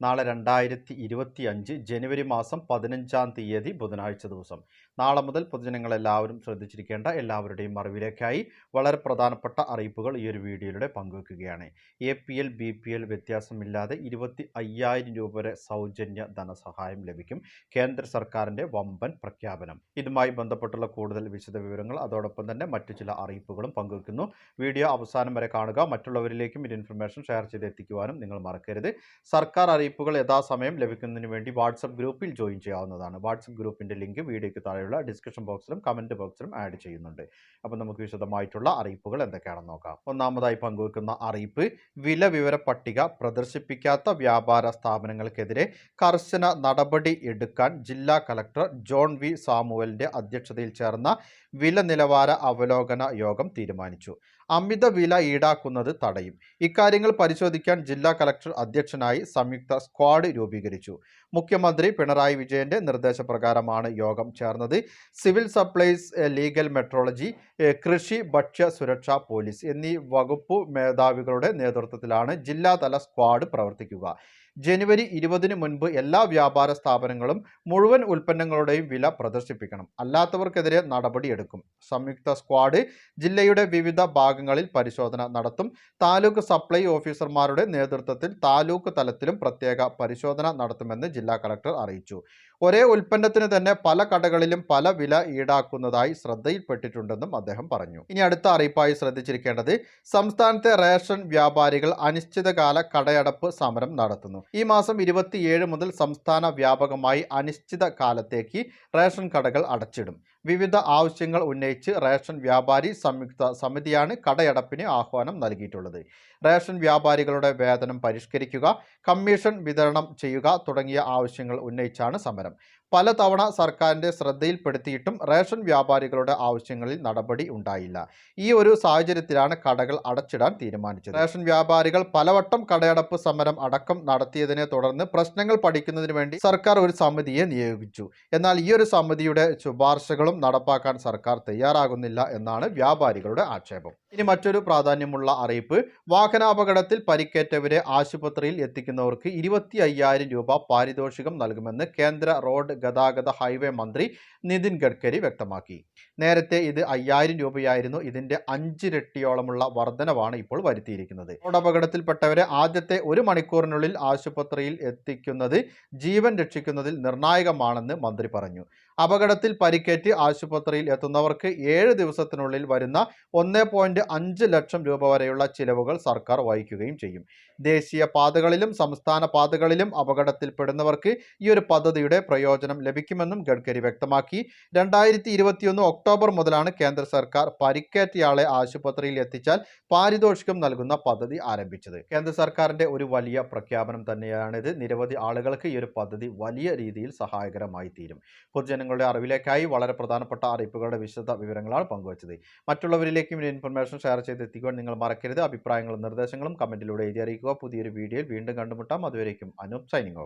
നാളെ രണ്ടായിരത്തി ഇരുപത്തി അഞ്ച് ജനുവരി മാസം പതിനഞ്ചാം തീയതി ബുധനാഴ്ച ദിവസം. നാളെ മുതൽ പൊതുജനങ്ങളെല്ലാവരും ശ്രദ്ധിച്ചിരിക്കേണ്ട എല്ലാവരുടെയും അറിവിലേക്കായി വളരെ പ്രധാനപ്പെട്ട അറിയിപ്പുകൾ ഈ ഒരു വീഡിയോയിലൂടെ പങ്കുവെക്കുകയാണ്. A P L B P L വ്യത്യാസമില്ലാതെ ഇരുപത്തി അയ്യായിരം രൂപ വരെ സൗജന്യ ധനസഹായം ലഭിക്കും. കേന്ദ്ര സർക്കാരിന്റെ വമ്പൻ പ്രഖ്യാപനം. ഇതുമായി ബന്ധപ്പെട്ടുള്ള കൂടുതൽ വിശദ വിവരങ്ങൾ അതോടൊപ്പം തന്നെ മറ്റു ചില അറിയിപ്പുകളും പങ്കുവെക്കുന്നു. വീഡിയോ അവസാനം വരെ കാണുക. മറ്റുള്ളവരിലേക്കും ഈ ഇൻഫർമേഷൻ ഷെയർ ചെയ്ത് എത്തിക്കുവാനും നിങ്ങൾ മറക്കരുത്. സർക്കാർ അറിയിപ്പുകൾ യഥാസമയം ലഭിക്കുന്നതിന് വേണ്ടി വാട്സപ്പ് ഗ്രൂപ്പിൽ ജോയിൻ ചെയ്യാവുന്നതാണ്. വാട്സപ്പ് ഗ്രൂപ്പിന്റെ ലിങ്ക് വീഡിയോയ്ക്ക് താഴെയുള്ള ഡിസ്ക്രിപ്ഷൻ ബോക്സിലും കമന്റ് ബോക്സിലും ആഡ് ചെയ്യുന്നുണ്ട്. അപ്പോൾ നമുക്ക് വിശദമായിട്ടുള്ള അറിയിപ്പുകൾ എന്തൊക്കെയാണെന്ന് നോക്കാം. ഒന്നാമതായി പങ്കുവെക്കുന്ന അറിയിപ്പ് വില വിവര പട്ടിക പ്രദർശിപ്പിക്കാത്ത വ്യാപാര സ്ഥാപനങ്ങൾക്കെതിരെ കർശന നടപടി എടുക്കാൻ ജില്ലാ കലക്ടർ ജോൺ വി സാമുവലിന്റെ അധ്യക്ഷതയിൽ ചേർന്ന വില നിലവാര അവലോകന യോഗം തീരുമാനിച്ചു. അമിത വില ഈടാക്കുന്നത് തടയും. ഇക്കാര്യങ്ങൾ പരിശോധിക്കാൻ ജില്ലാ കലക്ടർ അധ്യക്ഷനായി സംയുക്ത സ്ക്വാഡ് രൂപീകരിച്ചു. മുഖ്യമന്ത്രി പിണറായി വിജയന്റെ നിർദ്ദേശപ്രകാരമാണ് യോഗം ചേർന്നത്. സിവിൽ സപ്ലൈസ് ലീഗൽ മെട്രോളജി കൃഷി ഭക്ഷ്യ സുരക്ഷ പോലീസ് എന്നീ വകുപ്പ് മേധാവികളുടെ നേതൃത്വത്തിലാണ് ജില്ലാതല സ്ക്വാഡ് പ്രവർത്തിക്കുക. ജനുവരി ഇരുപതിന് മുൻപ് എല്ലാ വ്യാപാര സ്ഥാപനങ്ങളും മുഴുവൻ ഉൽപ്പന്നങ്ങളുടെയും വില പ്രദർശിപ്പിക്കണം. അല്ലാത്തവർക്കെതിരെ നടപടിയെടുക്കും. സംയുക്ത സ്ക്വാഡ് ജില്ലയുടെ വിവിധ ഭാഗങ്ങളിൽ പരിശോധന നടത്തും. താലൂക്ക് സപ്ലൈ ഓഫീസർമാരുടെ നേതൃത്വത്തിൽ താലൂക്ക് തലത്തിലും പ്രത്യേക പരിശോധന നടത്തുമെന്ന് ജില്ലാ കളക്ടർ അറിയിച്ചു. ഒരേ ഉൽപ്പന്നത്തിന് തന്നെ പല കടകളിലും പല വില ഈടാക്കുന്നതായി ശ്രദ്ധയിൽപ്പെട്ടിട്ടുണ്ടെന്നും അദ്ദേഹം പറഞ്ഞു. ഇനി അടുത്ത അറിയിപ്പായി ശ്രദ്ധിച്ചിരിക്കേണ്ടത് സംസ്ഥാനത്തെ റേഷൻ വ്യാപാരികൾ അനിശ്ചിതകാല കടയടപ്പ് സമരം നടത്തുന്നു. ഈ മാസം ഇരുപത്തിയേഴ് മുതൽ സംസ്ഥാന വ്യാപകമായി അനിശ്ചിത കാലത്തേക്ക് റേഷൻ കടകൾ അടച്ചിടും. വിവിധ ആവശ്യങ്ങൾ ഉന്നയിച്ച് റേഷൻ വ്യാപാരി സംയുക്ത സമിതിയാണ് കടയടപ്പിന് ആഹ്വാനം നൽകിയിട്ടുള്ളത്. റേഷൻ വ്യാപാരികളുടെ വേതനം പരിഷ്കരിക്കുക കമ്മീഷൻ വിതരണം ചെയ്യുക തുടങ്ങിയ ആവശ്യങ്ങൾ ഉന്നയിച്ചാണ് സമരം. പലതവണ സർക്കാരിന്റെ ശ്രദ്ധയിൽപ്പെടുത്തിയിട്ടും റേഷൻ വ്യാപാരികളുടെ ആവശ്യങ്ങളിൽ നടപടി ഉണ്ടായില്ല. ഈ ഒരു സാഹചര്യത്തിലാണ് കടകൾ അടച്ചിടാൻ തീരുമാനിച്ചത്. റേഷൻ വ്യാപാരികൾ പലവട്ടം കടയടപ്പ് സമരം അടക്കം നടത്തിയതിനെ തുടർന്ന് പ്രശ്നങ്ങൾ പഠിക്കുന്നതിന് വേണ്ടി സർക്കാർ ഒരു സമിതിയെ നിയോഗിച്ചു. എന്നാൽ ഈ ഒരു സമിതിയുടെ ശുപാർശകളും നടപ്പാക്കാൻ സർക്കാർ തയ്യാറാകുന്നില്ല എന്നാണ് വ്യാപാരികളുടെ ആക്ഷേപം. ഇനി മറ്റൊരു പ്രാധാന്യമുള്ള അറിയിപ്പ് വാഹനാപകടത്തിൽ പരിക്കേറ്റവരെ ആശുപത്രിയിൽ എത്തിക്കുന്നവർക്ക് ഇരുപത്തി രൂപ പാരിതോഷികം നൽകുമെന്ന് കേന്ദ്ര റോഡ് ഗതാഗത ഹൈവേ മന്ത്രി നിതിൻ ഗഡ്കരി വ്യക്തമാക്കി. നേരത്തെ ഇത് അയ്യായിരം രൂപയായിരുന്നു. ഇതിന്റെ അഞ്ചിരട്ടിയോളമുള്ള വർധനവാണ് ഇപ്പോൾ വരുത്തിയിരിക്കുന്നത്. റോഡപകടത്തിൽപ്പെട്ടവരെ ആദ്യത്തെ ഒരു മണിക്കൂറിനുള്ളിൽ ആശുപത്രിയിൽ എത്തിക്കുന്നത് ജീവൻ രക്ഷിക്കുന്നതിൽ നിർണായകമാണെന്ന് മന്ത്രി പറഞ്ഞു. അപകടത്തിൽ പരിക്കേറ്റ് ആശുപത്രിയിൽ എത്തുന്നവർക്ക് ഏഴ് ദിവസത്തിനുള്ളിൽ വരുന്ന ഒന്ന് പോയിന്റ് അഞ്ച് ലക്ഷം രൂപ വരെയുള്ള ചിലവുകൾ സർക്കാർ വഹിക്കുകയും ചെയ്യും. ദേശീയ പാതകളിലും സംസ്ഥാന പാതകളിലും അപകടത്തിൽപ്പെടുന്നവർക്ക് ഈ ഒരു പദ്ധതിയുടെ പ്രയോജനം ലഭിക്കുമെന്നും ഗഡ്കരി വ്യക്തമാക്കി. രണ്ടായിരത്തി ഒക്ടോബർ മുതലാണ് കേന്ദ്ര സർക്കാർ പരിക്കേറ്റയാളെ ആശുപത്രിയിൽ എത്തിച്ചാൽ പാരിതോഷികം നൽകുന്ന പദ്ധതി ആരംഭിച്ചത്. കേന്ദ്ര സർക്കാരിന്റെ ഒരു വലിയ പ്രഖ്യാപനം തന്നെയാണിത്. നിരവധി ആളുകൾക്ക് ഈ ഒരു പദ്ധതി വലിയ രീതിയിൽ സഹായകരമായി തീരും. പൊതുജനങ്ങളുടെ അറിവിലേക്കായി വളരെ പ്രധാനപ്പെട്ട അറിയിപ്പുകളുടെ വിശദ വിവരങ്ങളാണ് പങ്കുവച്ചത്. മറ്റുള്ളവരിലേക്കും ഇൻഫർമേഷൻ ഷെയർ ചെയ്ത് എത്തിക്കുവാൻ നിങ്ങൾ മറക്കരുത്. അഭിപ്രായങ്ങളും നിർദ്ദേശങ്ങളും കമന്റിലൂടെ എഴുതി അറിയിക്കുക. പുതിയൊരു വീഡിയോയിൽ വീണ്ടും കണ്ടുമുട്ടാം. അതുവരേക്കും അനൂപ് സൈനിങ് ഓഫ്